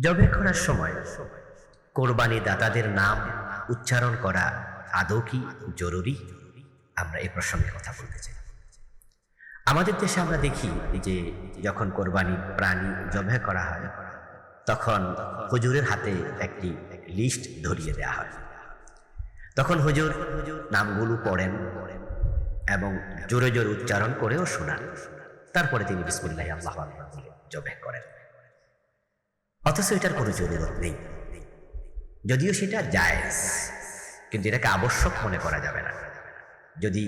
জবে করার সময় কোরবানি দাতাদের নাম উচ্চারণ করা আদৌ কি জরুরি? আমরা এ প্রসঙ্গে কথা বলতে চাই। আমাদের দেশে আমরা দেখি যে যখন কোরবানি প্রাণী জবে করা হয়, তখন হুজুরের হাতে একটি লিস্ট ধরিয়ে দেওয়া হয়। তখন হুজুর নামগুলো পড়েন এবং জোরে জোরে উচ্চারণ করেও শোনান। তারপরে তিনি বিসমুল্লাহ, আল্লাহ জবে করেন। অথচ এটার কোনো জরুরত নেই। যদিও সেটা জায়েজ, কিন্তু এটাকে আবশ্যক মনে করা যাবে না। যদি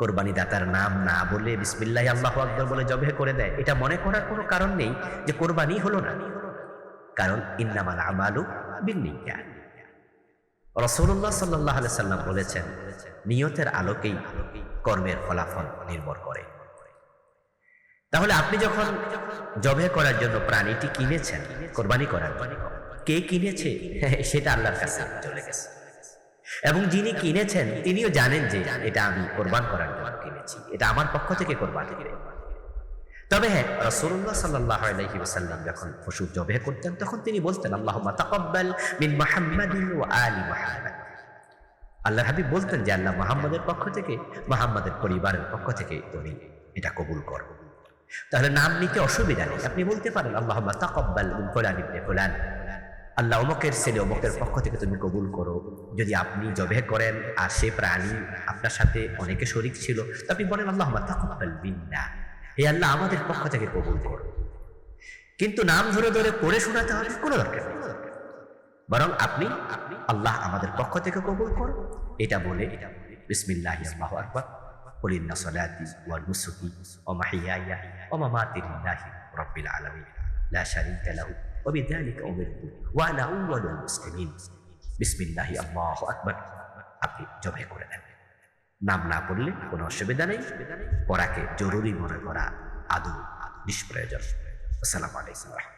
কোরবানি দাতার নাম না বলে বিসমিল্লাহ আল্লাহ আকবর বলে জবে করে দেয়, এটা মনে করার কোনো কারণ নেই যে কোরবানি হলো না। কারণ ইন্নামাল আমালু বিনিয়া রসুল্লাহ সাল্লাহ সাল্লাম বলেছেন, নিয়তের আলোকেই কর্মের ফলাফল নির্ভর করে। তাহলে আপনি যখন জবে করার জন্য প্রাণীটি কিনেছেন, কোরবানি করার কে কিনেছে? সেটা আল্লাহর কাছে চলে গেছে। এবং যিনি কিনেছেন, তিনিও জানেন যে এটা আমি কোরবান করার জন্য কিনেছি, এটা আমার পক্ষ থেকে কোরবানি তবে হ্যাঁ রসুল্লাহ সাল্লাহ আলাইহি ওয়াসাল্লাম যখন পশু জবে করতেন, তখন তিনি বলতেন আল্লাহ তাকাব্বাল মিন মুহাম্মাদিন ওয়া আলি মুহাম্মাদ। আল্লাহ হাবিব বলতেন যে, আল্লাহ মুহাম্মাদের পক্ষ থেকে, মুহাম্মাদের পরিবারের পক্ষ থেকে তুমি এটা কবুল করো। তাহলে নাম নিতে অসুবিধা নেই। আপনি বলতে পারেন আল্লাহ তাকব্বাল ফুলান ইবনে ফুলান। আল্লাহ অমকের ছেলে, অমকের পক্ষ থেকে তুমি কবুল করো। যদি আপনি জবে করেন আর সে প্রাণী আপনার সাথে অনেকে শরিক ছিল, তো আপনি বলেন আল্লাহ তাকব্বাল মিন্না। হে আল্লাহ, আমাদের পক্ষ থেকে কবুল করো। কিন্তু নাম ধরে ধরে পড়ে শোনাতে হবে, কোনো দরকার নেই। বরং আপনি আপনি আল্লাহ আমাদের পক্ষ থেকে কবুল করো। এটা বলে এটা বলে বিসমিল্লাহ আকবার। قل إن صلاتي ونسكي ومحياي ومماتي لله رب العالمين لا شريك له وبذلك أمرت وأنا أول المسلمين بسم الله الله أكبر আপনি জবে করে দেন নাম না পড়লে কোনো অসুবিধা নেই পড়াকে জরুরি মনে করা আদৌ নিষ্প্রয়োজন আসসালামু আলাইকুম রহমতুল্লাহ